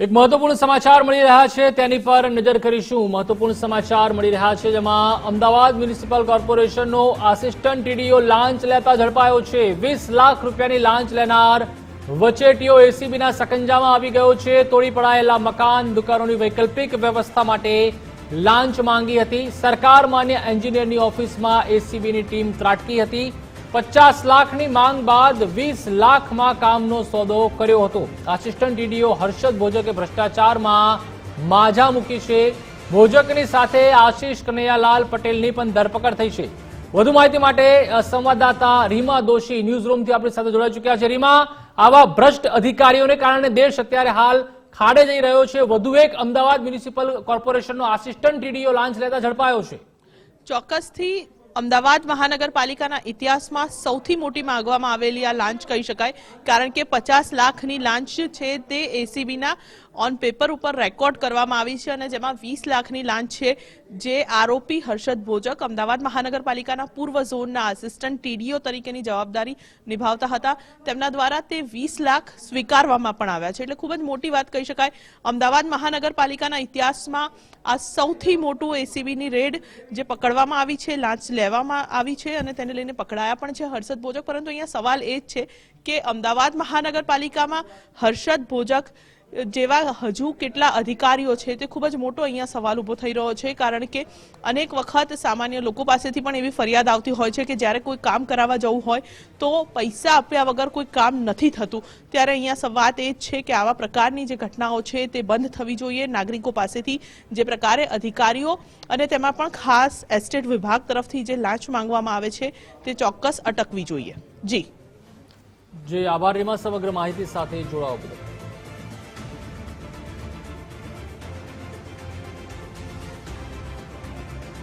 એક મહત્વપૂર્ણ સમાચાર મળી રહ્યા છે. તેની પર નજર કરીશું. મહત્વપૂર્ણ સમાચાર મળી રહ્યા છે, જેમાં અમદાવાદ મ્યુનિસિપલ કોર્પોરેશનનો આસિસ્ટન્ટ ટીડીઓ લાંચ લેતા ઝડપાયો છે. વીસ લાખ રૂપિયાની લાંચ લેનાર વચેટીઓ એસીબીના સકંજામાં આવી ગયો છે. તોડી પડાયેલા મકાન, દુકાનોની વૈકલ્પિક વ્યવસ્થા માટે લાંચ માંગી હતી. સરકાર માન્ય એન્જિનિયરની ઓફિસમાં એસીબીની ટીમ ત્રાટકી હતી. પચાસ લાખની માંગ બાદ વીસ લાખમાં કામનો સોદો કર્યો હતો. આસિસ્ટન્ટ ડીડીઓ હર્ષદ ભોજકે ભ્રષ્ટાચારમાં માજા મૂકી છે. ભોજકની સાથે આશિષ કનૈયાલાલ પટેલની પણ ધરપકડ થઈ છે. વધુ માહિતી માટે સંવાદદાતા રીમા દોશી ન્યૂઝ રૂમથી આપણી સાથે જોડાઈ ચૂક્યા છે. રીમા, આવા ભ્રષ્ટ અધિકારીઓને કારણે દેશ અત્યારે હાલ ખાડે જઈ રહ્યો છે. વધુ એક અમદાવાદ મ્યુનિસિપલ કોર્પોરેશનનો આસિસ્ટન્ટ ડીડીઓ લાંચ લેતા ઝડપાયો છે. ચોક્કસથી અમદાવાદ મહાનગરપાલિકાના ઇતિહાસમાં સૌથી મોટી માંગવામાં આવેલી આ લાંચ કહી શકાય, કારણ કે પચાસ લાખની લાંચ છે તે એસીબીના ઓન પેપર ઉપર રેકોર્ડ કરવામાં આવી છે અને જેમાં વીસ લાખની લાંચ છે, જે આરોપી હર્ષદ ભોજક અમદાવાદ મહાનગરપાલિકાના પૂર્વ ઝોનના આસિસ્ટન્ટ ટીડીઓ તરીકેની જવાબદારી નિભાવતા હતા. તેમના દ્વારા તે વીસ લાખ સ્વીકારવામાં પણ આવ્યા છે. એટલે ખૂબ જ મોટી વાત કહી શકાય, અમદાવાદ મહાનગરપાલિકાના ઇતિહાસમાં આ સૌથી મોટું એસીબીની રેડ જે પકડવામાં આવી છે, લાંચ લેવામાં આવી છે અને તેને લઈને પકડાયા પણ છે હર્ષદ ભોજક. પરંતુ અહીંયા સવાલ એ જ છે કે અમદાવાદ મહાનગરપાલિકામાં હર્ષદ ભોજક જેવા હજુ કેટલા અધિકારીઓ છે તે ખૂબ જ મોટો અહીંયા સવાલ ઊભો થઈ રહ્યો છે, કારણ કે અનેક વખત સામાન્ય લોકો પાસેથી પણ એવી ફરિયાદ આવતી હોય છે કે જ્યારે કોઈ કામ કરાવવા જવું હોય તો પૈસા આપ્યા વગર કોઈ કામ નથી થતું. ત્યારે અહીંયા વાત એ જ છે કે આવા પ્રકારની જે ઘટનાઓ છે તે બંધ થવી જોઈએ. નાગરિકો પાસેથી જે પ્રકારે અધિકારીઓ અને તેમાં પણ ખાસ એસ્ટેટ વિભાગ તરફથી જે લાંચ માંગવામાં આવે છે તે ચોક્કસ અટકવી જોઈએ. જી. જે આભાર, રીમા સમગ્ર માહિતી સાથે જોડાવા